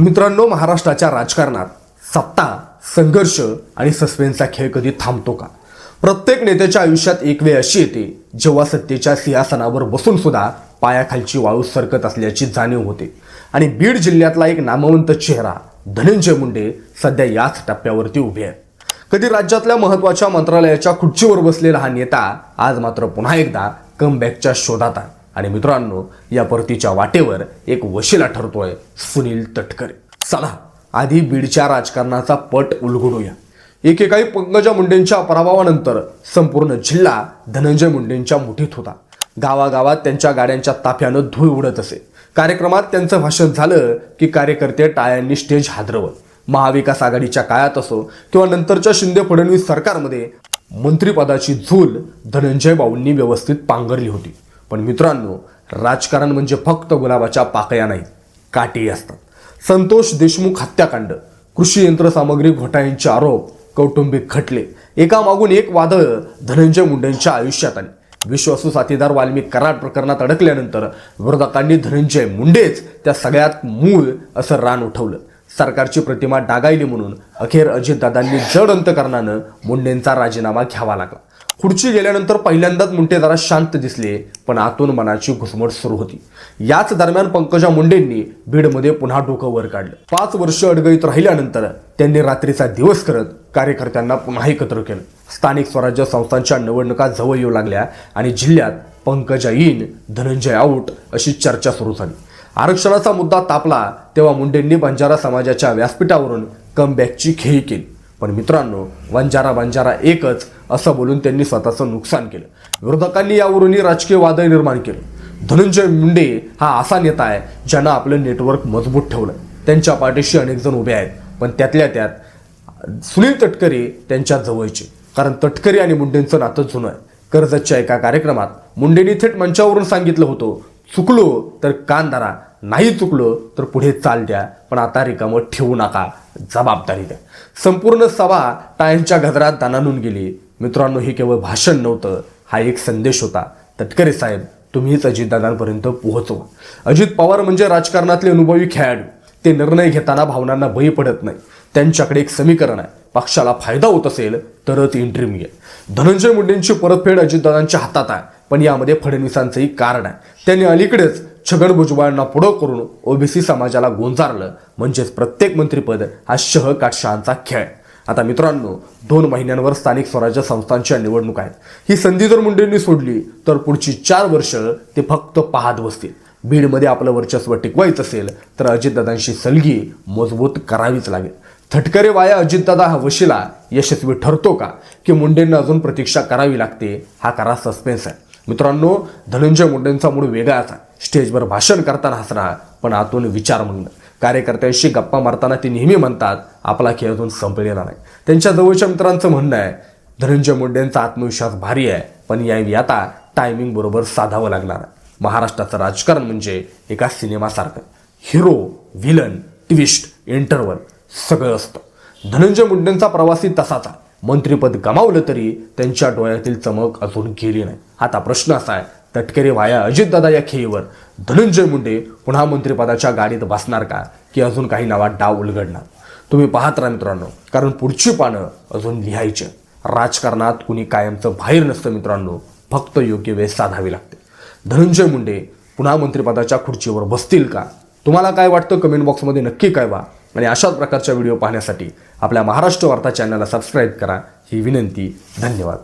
मित्रांनो महाराष्ट्राच्या राजकारणात सत्ता संघर्ष आणि सस्पेन्सचा खेळ कधी थांबतो का? प्रत्येक नेत्याच्या आयुष्यात एक वेळ अशी येते जेव्हा सत्तेच्या सिंहासनावर बसून सुद्धा पायाखालची वाळू सरकत असल्याची जाणीव होते. आणि बीड जिल्ह्यातला एक नामवंत चेहरा धनंजय मुंडे सध्या याच टप्प्यावरती उभे आहेत. कधी राज्यातल्या महत्त्वाच्या मंत्रालयाच्या खुर्चीवर बसलेला हा नेता आज मात्र पुन्हा एकदा कमबॅकच्या शोधात आहे. आणि मित्रांनो या परतीच्या वाटेवर एक वशिला ठरतोय सुनील तटकरे. चला आधी बीडच्या राजकारणाचा पट उलगडूया. एकेकाळी पंकजा मुंडेंच्या पराभवानंतर संपूर्ण जिल्हा धनंजय मुंडेंच्या मुठीत होता. गावागावात त्यांच्या गाड्यांच्या ताफ्यानं धूळ उडत असे. कार्यक्रमात त्यांचं भाषण झालं की कार्यकर्ते टाळ्यांनी स्टेज हादरवत. महाविकास आघाडीच्या काळात असो किंवा नंतरच्या शिंदे फडणवीस सरकारमध्ये मंत्रिपदाची झूल धनंजय बाऊंनी व्यवस्थित पांघरली होती. पण मित्रांनो राजकारण म्हणजे फक्त गुलाबाच्या पाकळ्या नाहीत काटेही असतात. संतोष देशमुख हत्याकांड कृषी यंत्रसामग्री घोटाळ्यांचे आरोप कौटुंबिक खटले एकामागून एक वादळ धनंजय मुंडेंच्या आयुष्यात आली. विश्वासू साथीदार वाल्मिक कराड प्रकरणात अडकल्यानंतर विरोधकांनी धनंजय मुंडेच त्या सगळ्यात मूळ असं रान उठवलं. सरकारची प्रतिमा डागायली म्हणून अखेर अजितदादांनी जड अंतकरणानं मुंडेंचा राजीनामा घ्यावा लागला. खुर्ची गेल्यानंतर पहिल्यांदाच मुंडे जरा शांत दिसले पण आतून मनाची घुसमट सुरू होती. याच दरम्यान पंकजा मुंडेंनी बीडमध्ये पुन्हा डोकं वर काढलं. पाच वर्ष अडगळीत राहिल्यानंतर त्यांनी रात्रीचा दिवस करत कार्यकर्त्यांना पुन्हा एकत्र केलं. स्थानिक स्वराज्य संस्थांच्या निवडणुका जवळ येऊ लागल्या आणि जिल्ह्यात पंकजा इन धनंजय आऊट अशी चर्चा सुरू झाली. आरक्षणाचा मुद्दा तापला तेव्हा मुंडेंनी बंजारा समाजाच्या व्यासपीठावरून कमबॅकची खेळी केली. पण मित्रांनो वंजारा बंजारा एकच असं बोलून त्यांनी स्वतःचं नुकसान केलं. विरोधकांनी यावरूनही राजकीय वादळ निर्माण केलं. धनंजय मुंडे हा असा नेता आहे ज्यानं आपलं नेटवर्क मजबूत ठेवलं त्यांच्या पाठीशी अनेक जण उभे आहेत पण त्यातल्या त्यात सुनील तटकरे त्यांच्या जवळचे. कारण तटकरे आणि मुंडेंचं नातं जुनं आहे. कर्जतच्या एका कार्यक्रमात मुंडेंनी थेट मंचावरून सांगितलं होतं चुकलो तर कान धरा नाही चुकलो तर पुढे चाल द्या पण आता रिकामं ठेवू नका जबाबदारी द्या. संपूर्ण सभा टाळ्यांच्या गजरात दानानून गेली. मित्रांनो हे केवळ भाषण नव्हतं हा एक संदेश होता. तटकरे साहेब तुम्हीच अजितदादांपर्यंत पोहोचवा. अजित पवार म्हणजे राजकारणातले अनुभवी खेळाडू. ते निर्णय घेताना भावनांना बळी पडत नाही. त्यांच्याकडे एक समीकरण आहे. पक्षाला फायदा होत असेल तरच इंट्रीम घे धनंजय मुंडेंची परतफेड अजितदादांच्या हातात आहे पण यामध्ये फडणवीसांचंही कारण आहे. त्यांनी अलीकडेच छगन भुजबळांना पुढं करून ओबीसी समाजाला गोंजारलं. म्हणजेच प्रत्येक मंत्रिपद हा शह काटशहांचा खेळ आता मित्रांनो दोन महिन्यांवर स्थानिक स्वराज्य संस्थांच्या निवडणूक आहेत. ही संधी जर मुंडेंनी सोडली तर पुढची चार वर्ष ते फक्त पाहत बसतील. बीडमध्ये आपलं वर्चस्व टिकवायचं असेल तर अजितदादांशी सलगी मजबूत करावीच लागेल. थटकरे वाया अजितदादा हा वशिला यशस्वी ठरतो का की मुंडेंना अजून प्रतीक्षा करावी लागते हा करा सस्पेन्स आहे. मित्रांनो धनंजय मुंडेंचा मूड वेगळाच आहे. स्टेजवर भाषण करताना हसणार पण आतून विचार म्हणणं कार्यकर्त्यांशी गप्पा मारताना ते नेहमी म्हणतात आपला खेळ अजून संपलेला नाही. त्यांच्या जवळच्या मित्रांचं म्हणणं आहे धनंजय मुंडेंचा आत्मविश्वास भारी आहे पण यावेळी आता टायमिंग बरोबर साधावं लागणार आहे. महाराष्ट्राचं राजकारण म्हणजे एका सिनेमासारखं. हिरो विलन ट्विस्ट इंटरवल सगळं असतं. धनंजय मुंडेंचा प्रवासी तसाच आहे. मंत्रिपद गमावलं तरी त्यांच्या डोळ्यातील चमक अजून गेली नाही. आता प्रश्न असा आहे तटकरे वाया अजितदादा या खेळीवर. धनंजय मुंडे पुन्हा मंत्रिपदाच्या गाडीत बसणार का? की अजून काही नावात डाव उलगडणार? तुम्ही पाहत राहा मित्रांनो. कारण पुढची पानं अजून लिहायची. राजकारणात कुणी कायमचं बाहेर नसतं मित्रांनो. फक्त योग्य वेळ साधावी लागते. धनंजय मुंडे पुन्हा मंत्रिपदाच्या खुर्चीवर बसतील का? तुम्हाला काय वाटतं? कमेंट बॉक्समध्ये नक्की कळवा. आणि अशाच प्रकारच्या व्हिडिओ पाहण्यासाठी आपल्या महाराष्ट्र वार्ता चॅनलला सबस्क्राईब करा. ही विनंती. धन्यवाद.